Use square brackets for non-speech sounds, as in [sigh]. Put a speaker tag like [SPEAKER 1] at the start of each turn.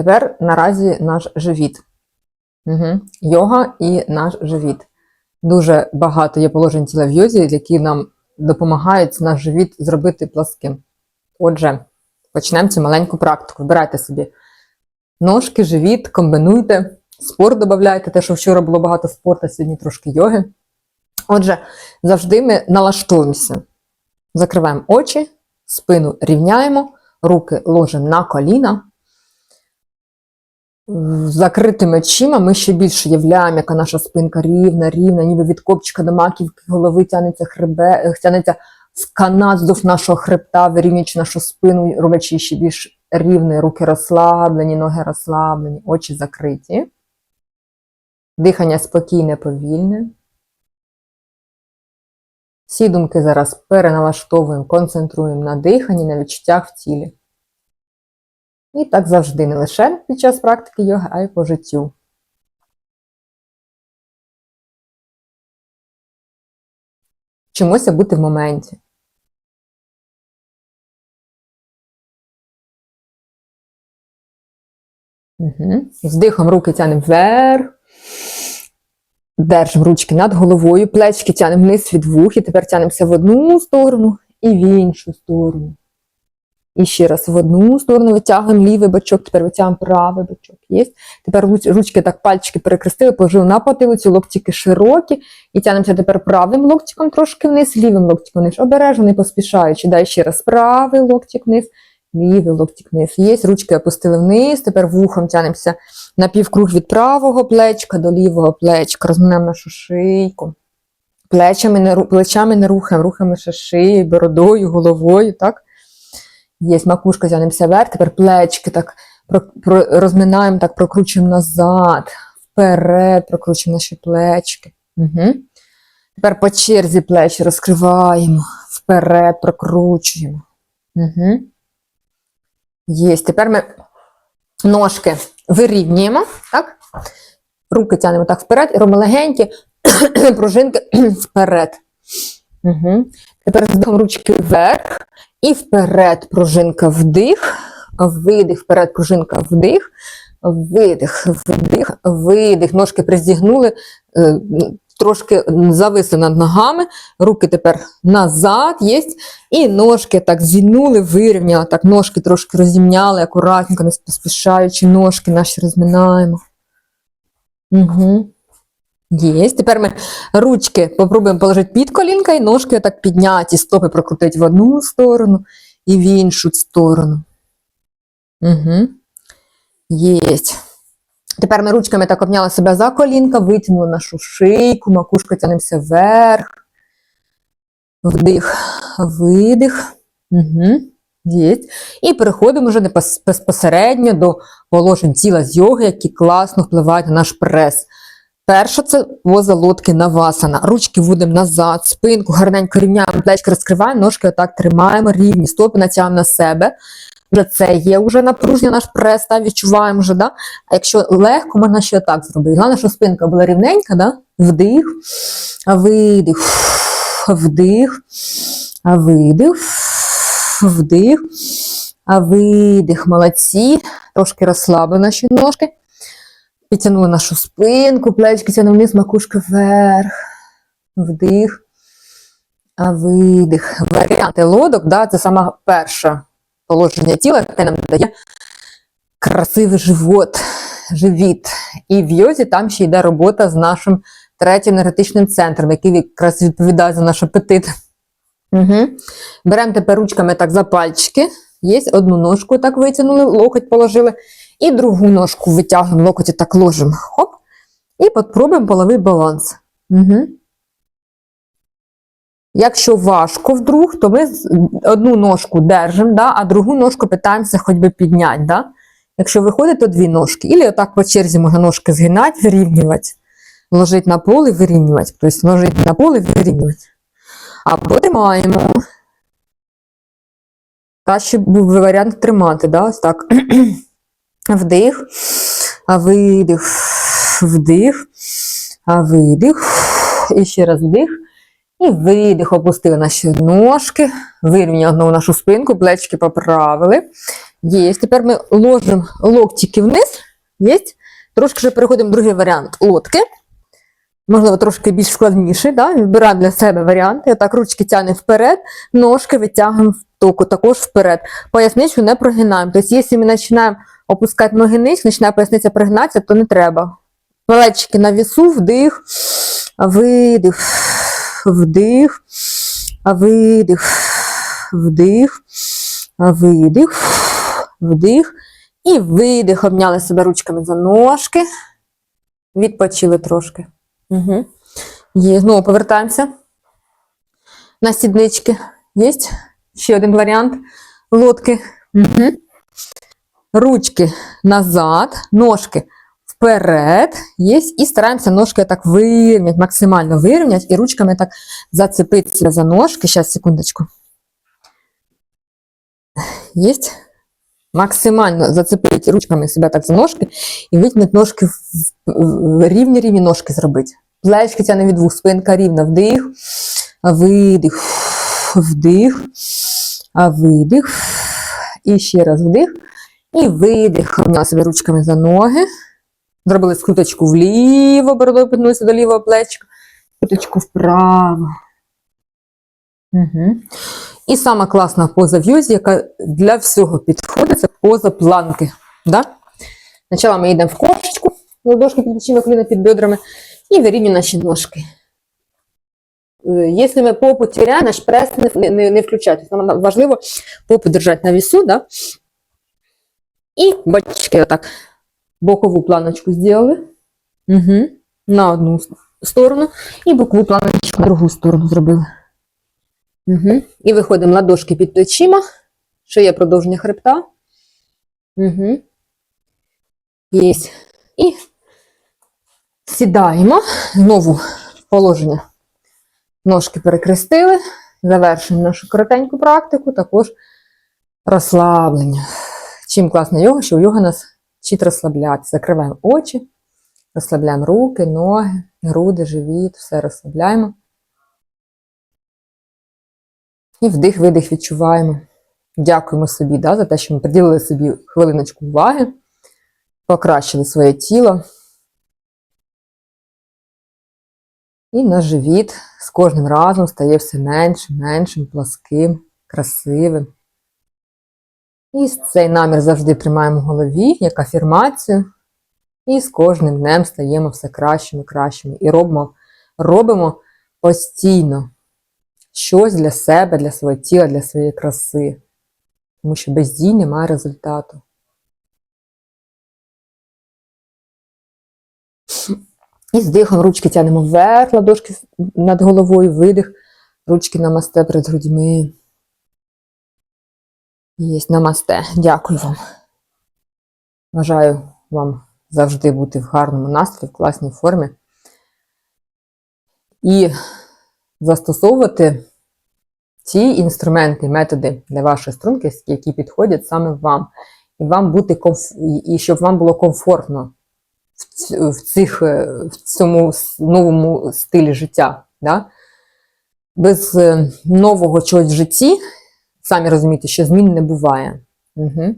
[SPEAKER 1] Тепер наразі наш живіт. Угу. Йога і наш живіт. Дуже багато є положень тіла в йозі, які нам допомагають наш живіт зробити пласким. Отже, почнемо цю маленьку практику. Вибирайте собі ножки, живіт, комбінуйте, спорт додавайте, те, що вчора було багато спорту, сьогодні трошки йоги. Отже, завжди ми налаштовуємося. Закриваємо очі, спину рівняємо, руки ложимо на коліна. Закритими очима ми ще більше являємо, яка наша спинка рівна, рівна, ніби від копчика до маківки голови тянеться хребе, тянеться в канат вздовж нашого хребта, вирівнюючи нашу спину, роблячи ще більш рівною, руки розслаблені, ноги розслаблені, очі закриті. Дихання спокійне, повільне. Всі думки зараз переналаштовуємо, концентруємо на диханні, на відчуттях в тілі. І так завжди, не лише під час практики йоги, а й по життю. Вчимося бути в моменті. Угу. Вдихом руки тянемо вверх. Держимо ручки над головою, плечки тянемо вниз від вух, і тепер тянемося в одну сторону і в іншу сторону. І ще раз в одну сторону витягуємо лівий бочок, тепер витягуємо правий бочок. Є. Тепер ручки так пальчики перекрестили, положили на потилицю, локтики широкі. І тянемося тепер правим локтиком трошки вниз, лівим локтиком вниз. Обережно, не поспішаючи. Дай ще раз правий локтик вниз, лівий локтик вниз. Є, ручки опустили вниз, тепер вухом тянемося на півкруг від правого плечка до лівого плечка. Розминаємо нашу шийку. Плечами не, плечами не рухаємо, рухаємо ще шиєю, бородою, головою, так? Є макушка, тянемося вверх, тепер плечки так про, про, розминаємо, так прокручуємо назад, вперед, прокручуємо наші плечки. Угу. Тепер по черзі плечі розкриваємо, вперед прокручуємо. Угу. Є. Тепер ми ножки вирівнюємо, так? Руки тянемо так вперед і робимо легенькі [clears throat] пружинки [clears throat] вперед. Угу. Тепер здихом ручки вверх і вперед пружинка вдих, видих, вперед пружинка вдих, видих, вдих, видих. Ножки призігнули, е, трошки зависли над ногами, руки тепер назад є. І ножки так зігнули, вирівняли, так ножки трошки розімняли, акуратненько, не поспішаючи, ножки наші розминаємо. Угу. Є. Тепер ми ручки попробуємо положити під колінка і ножки так підняті, стопи прокрутити в одну сторону і в іншу сторону. Угу. Єсть. Тепер ми ручками так обняли себе за колінка, витягнули нашу шийку, макушка тянемося вверх. Вдих, видих. Угу. Єсть. І переходимо вже безпосередньо до положень тіла з йоги, які класно впливають на наш прес. Перше це поза лодки навасана. Ручки вводимо назад, спинку гарненько рівняємо, плечки розкриваємо, ножки отак тримаємо рівні, стопи натягуємо на себе. Вже це є вже напруження, наш прес, та, відчуваємо вже, да? А якщо легко, можна ще отак зробити. Головне, щоб спинка була рівненька, да? вдих, видих, вдих, видих, вдих, видих. Молодці. Трошки розслабили наші ножки. Підтягнули нашу спинку, плечки тягнемо вниз, макушка вверх. Вдих. А видих. Варіанти лодок, да, це саме перше положення тіла, яке нам дає красивий живот, живіт. І в йозі там ще йде робота з нашим третім енергетичним центром, який якраз відповідає за наш апетит. Угу. Беремо тепер ручками так за пальчики. Є одну ножку так витягнули, локоть положили. І другу ножку витягуємо, локоть так ложимо. Хоп. І попробуємо половий баланс. Угу. Якщо важко вдруг, то ми одну ножку держимо, да, а другу ножку питаємося хоч би підняти. Да? Якщо виходить, то дві ножки. Ілі отак по черзі можна ножки згинати, вирівнювати. Ложити на пол і вирівнювати. Тобто ложити на пол і вирівнювати. Або тримаємо. Краще був варіант тримати, да? ось так. Вдих, видих, вдих, видих. І ще раз вдих. І видих, опустили наші ножки, вирівняли нашу спинку, плечки поправили. Є. Тепер ми ложимо локтики вниз. Є. Трошки вже переходимо в другий варіант лодки. Можливо, трошки більш складніший. Да? Вибираємо для себе варіанти. Отак ручки тягнемо вперед, ножки витягуємо в току, також вперед. Поясничку не прогинаємо. Тобто, якщо ми починаємо опускати ноги вниз, починає поясниця пригнатися, то не треба. Плечики на вісу, вдих, видих, вдих, видих, вдих, видих, вдих. І видих. Обняли себе ручками за ножки. Відпочили трошки. Угу. Є. Знову повертаємося на сіднички. Є ще один варіант лодки. Угу. Ручки назад, ножки вперед. Є. І стараємося ножки так вирівняти, максимально вирівняти, і ручками так зацепитися за ножки. Зараз, секундочку. Є. Максимально зацепити ручками себе так за ножки і витягнути ножки в- в- рівні рівні ножки зробити. Плечки тягне від вух, спинка рівна, вдих, видих, вдих, видих. І ще раз вдих. І видих. Обняла себе ручками за ноги. Зробили скруточку вліво, бородою піднулися до лівого плечка. Скруточку вправо. Угу. І сама класна поза в юзі, яка для всього підходить, це поза планки. Да? Спочатку ми йдемо в кошечку, ладошки під плечима, коліна під бедрами, і вирівнюємо наші ножки. Е, Якщо ми попу теряємо, наш прес не, не, не включати. Нам важливо попу держати на весу, да? І бачки отак. Бокову планочку зробили. Угу. На одну сторону, і бокову планочку на другу сторону зробили. Угу. І виходимо ладошки під плечима, шия продовження хребта. Угу. Є. І сідаємо. Знову положення. Ножки перекрестили. Завершуємо нашу коротеньку практику, також розслаблення. Чим класна йога, що йога нас вчить розслабляти. Закриваємо очі, розслабляємо руки, ноги, груди, живіт, все розслабляємо. І вдих-видих відчуваємо. Дякуємо собі да, за те, що ми приділили собі хвилиночку уваги, покращили своє тіло. І наш живіт з кожним разом стає все меншим, меншим, пласким, красивим. І цей намір завжди тримаємо в голові як афірмацію. І з кожним днем стаємо все кращими, кращими. І робимо, робимо постійно щось для себе, для свого тіла, для своєї краси. Тому що без дій немає результату. І з дихом ручки тягнемо вверх, ладошки над головою, видих, ручки намасте перед грудьми. Є намасте. Дякую вам. Бажаю вам завжди бути в гарному настрої, в класній формі. І застосовувати ті інструменти, методи для вашої струнки, які підходять саме вам. І вам бути комф... і щоб вам було комфортно в, цих, е, в цьому новому стилі життя. Да? Без е, нового чогось в житті, самі розумієте, що змін не буває. Угу.